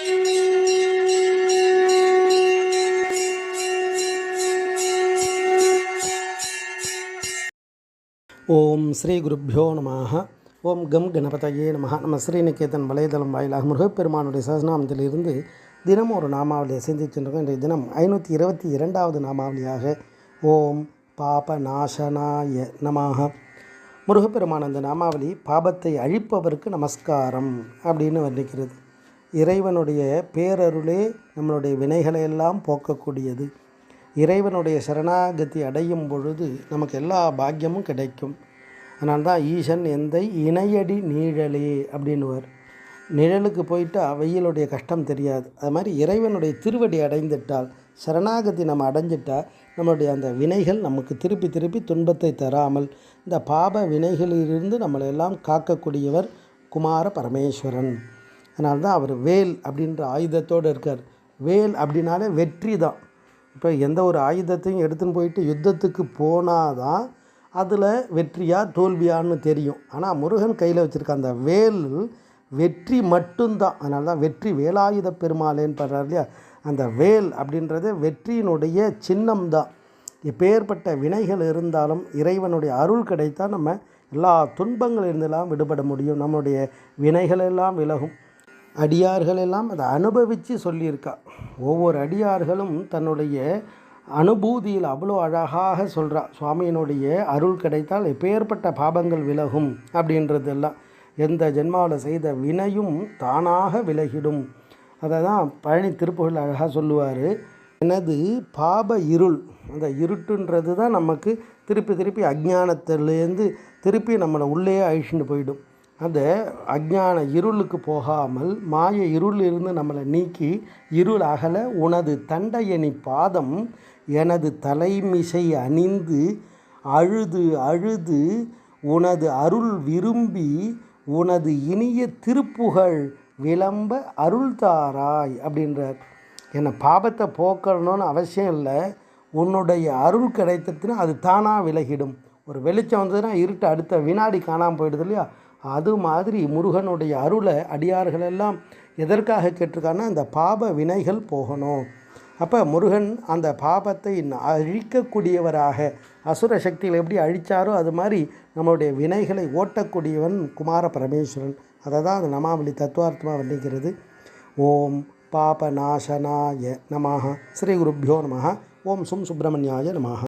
ஓம் ஸ்ரீ குருப்பியோ நமாக ஓம் கம் கணபதையே நமः நம்ம ஸ்ரீநிகேதன் வலைதளம் வாயிலாக முருகப்பெருமானுடைய சகநாமத்திலிருந்து தினமும் ஒரு நாமாவளியை சிந்திச்சுருக்கோம் இன்றைய தினம் ஐநூற்றி இருபத்தி இரண்டாவது நாமாவளியாக ஓம் பாப நாசனாய நமாக முருகப்பெருமான் அந்த நாமாவளி பாபத்தை அழிப்பவருக்கு நமஸ்காரம் அப்படின்னு வர்ணிக்கிறது. இறைவனுடைய பேரருளே நம்மளுடைய வினைகளை எல்லாம் போக்கக்கூடியது. இறைவனுடைய சரணாகதி அடையும் பொழுது நமக்கு எல்லா பாக்கியமும் கிடைக்கும். அதனால் தான் ஈசன் எந்தை இணையடி நீழலே அப்படின்னுவார். நிழலுக்கு போயிட்டா வெயிலுடைய கஷ்டம் தெரியாது. அது மாதிரி இறைவனுடைய திருவடி அடைந்துட்டால் சரணாகதி நம்ம அடைஞ்சிட்டால் நம்மளுடைய அந்த வினைகள் நமக்கு திருப்பி திருப்பி துன்பத்தை தராமல் இந்த பாப வினைகளிலிருந்து நம்மளெல்லாம் காக்கக்கூடியவர் குமார பரமேஸ்வரன். அதனால தான் அவர் வேல் அப்படின்ற ஆயுதத்தோடு இருக்கார். வேல் அப்படின்னாலே வெற்றி தான். இப்போ எந்த ஒரு ஆயுதத்தையும் எடுத்துன்னு போயிட்டு யுத்தத்துக்கு போனால் தான் அதில் வெற்றியா தோல்வியான்னு தெரியும். ஆனால் முருகன் கையில் வச்சுருக்க அந்த வேல் வெற்றி மட்டும்தான். அதனால தான் வெற்றி வேலாயுத பெருமாளேன்னு பாடுறார் இல்லையா? அந்த வேல் அப்படின்றது வெற்றியினுடைய சின்னம் தான் எப்பேற்பட்ட வினைகள் இருந்தாலும் இறைவனுடைய அருள் கிடைத்தால் நம்ம எல்லா துன்பங்களிலிருந்தெல்லாம் விடுபட முடியும். நம்மளுடைய வினைகளெல்லாம் விலகும். அடியார்கள் எல்லாம் அதை அனுபவித்து சொல்லியிருக்கா. ஒவ்வொரு அடியார்களும் தன்னுடைய அனுபூதியில் அவ்வளோ அழகாக சொல்கிறா சுவாமியினுடைய அருள் கிடைத்தால் எப்பேற்பட்ட பாபங்கள் விலகும் அப்படின்றதெல்லாம். எந்த ஜென்மாவில் செய்த வினையும் தானாக விலகிடும். அதை தான் பழனி திருப்புகள் அழகாக சொல்லுவார். எனது பாப இருள். அந்த இருட்டுன்றது தான் நமக்கு திருப்பி திருப்பி அஜ்ஞானத்திலேருந்து திருப்பி நம்மளை உள்ளே அழிச்சுட்டு போயிடும். அந்த அஜ்ஞான இருளுக்கு போகாமல் மாய இருளிலிருந்து நம்மளை நீக்கி இருள் அகல உனது தண்டையணி பாதம் எனது தலைமிசை அணிந்து அழுது அழுது உனது அருள் விரும்பி உனது இனிய திருப்புகழ் விளம்ப அருள்தாராய் அப்படின்றார். என்னை பாபத்தை போக்கணும்னு அவசியம் இல்லை. உன்னுடைய அருள் கிடைத்ததுன்னா அது தானாக விலகிடும். ஒரு வெளிச்சம் வந்ததுன்னா இருட்டு அடுத்த வினாடி காணாமல் போயிடுது இல்லையா? அது மாதிரி முருகனுடைய அருளை அடியார்கள் எல்லாம் எதற்காக கேட்டிருக்காங்கன்னா அந்த பாப வினைகள் போகணும். அப்போ முருகன் அந்த பாபத்தை அழிக்கக்கூடியவராக அசுர சக்திகளை எப்படி அழித்தாரோ அது மாதிரி நம்மளுடைய வினைகளை ஓட்டக்கூடியவன் குமார பரமேஸ்வரன். அதை தான் அந்த நமாவளி தத்துவார்த்தமாக வர்ணிக்கிறது. ஓம் பாபநாசனாய நமாக ஸ்ரீ குருப்பியோ நமः ஓம் சும் சுப்பிரமணியாய நமः